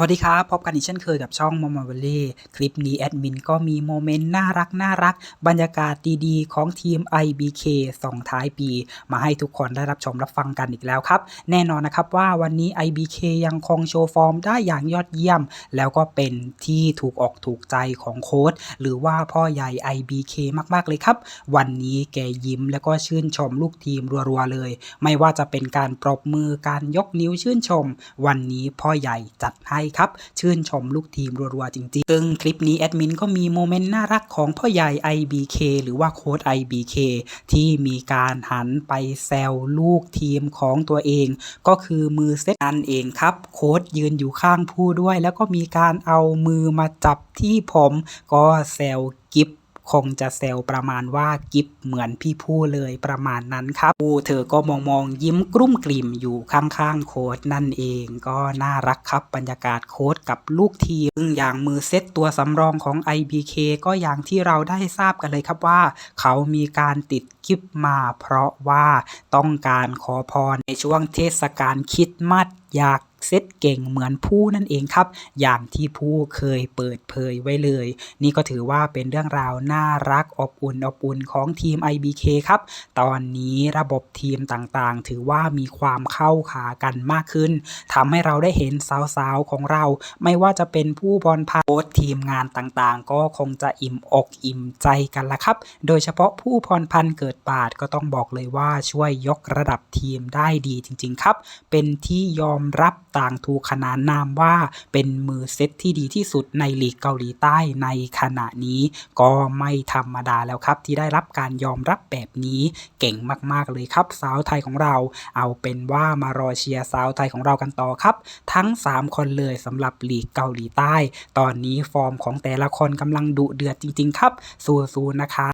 วัสดีครับ พบกันอีกเช่นเคยกับช่องมอม o เวลลี่คลิปนี้แอดมินก็มีโมเมนต์น่ารักน่ารัก บรรยากาศดีๆ ของทีม IBK ส่งท้ายปี มาให้ทุกคนได้รับชมรับฟังกันอีกแล้วครับ แน่นอนนะครับว่าวันนี้ IBK ยังคงโชว์ฟอร์มได้อย่างยอดเยี่ยม แล้วก็เป็นที่ถูกออกถูกใจของโค้ชหรือว่าพ่อใหญ่ IBK มากๆเลยครับ วันนี้แกยิ้มแล้วก็ชื่นชมลูกทีมรัวๆเลย ไม่ว่าจะเป็นการปรบมือการยกนิ้วชื่นชม วันนี้พ่อใหญ่จัดให้ครับ ชื่นชมลูกทีมรัวๆจริงๆซึ่งคลิปนี้แอดมินก็มีโมเมนต์น่ารักของพ่อใหญ่ IBK หรือว่าโค้ด IBK ที่มีการหันไปแซวลูกทีมของตัวเอง ก็คือมือเซตนั่นเองครับ โค้ดยืนอยู่ข้างผู้ด้วย แล้วก็มีการเอามือมาจับที่ผมก็แซวกิฟ คงจะแซวประมาณว่ากิฟเหมือนพี่ผู้เลยประมาณนั้นครับผู้เธอก็มองมองยิ้มกลุ้มกลิ่มอยู่ข้างๆโค้ดนั่นเองก็น่ารักครับบรรยากาศโค้ดกับลูกทีมซึ่งอย่างมือเซตตัวสำรองของ IBK ก็อย่างที่เราได้ทราบกันเลยครับว่า เขามีการติดกิฟมาเพราะว่าต้องการขอพรในช่วงเทศกาลคิดมัดอยาก เซตเก่งเหมือนผู้นั่นเองครับ อย่างที่ผู้เคยเปิดเผยไว้เลย นี่ก็ถือว่าเป็นเรื่องราวน่ารักอบอุ่นอบอุ่นของทีม IBK ครับ ตอนนี้ระบบทีมต่างๆ ถือว่ามีความเข้าขากันมากขึ้นทำให้เราได้เห็นสาวๆของเรา ไม่ว่าจะเป็นผู้บอลพาโค้ชทีมงานต่างๆ ก็คงจะอิ่มอกอิ่มใจกันละครับ โดยเฉพาะผู้พรพันธ์เกิดปาดก็ต้องบอกเลยว่าช่วยยกระดับทีมได้ดีจริง ๆ ครับ เป็นที่ยอมรับต่างถูกขนานนามว่าเป็นมือเซตที่ดีที่สุดในลีกเกาหลีใต้ในขณะนี้ ก็ไม่ธรรมดาแล้วครับที่ได้รับการยอมรับแบบนี้เก่งมากๆเลยครับสาวไทยของเรา เอาเป็นว่ามารอเชียร์สาวไทยของเรากันต่อครับ ทั้ง 3 คนเลยสำหรับลีกเกาหลีใต้ ตอนนี้ฟอร์มของแต่ละคนกำลังดุเดือดจริง ๆ ครับสู้ๆนะคะ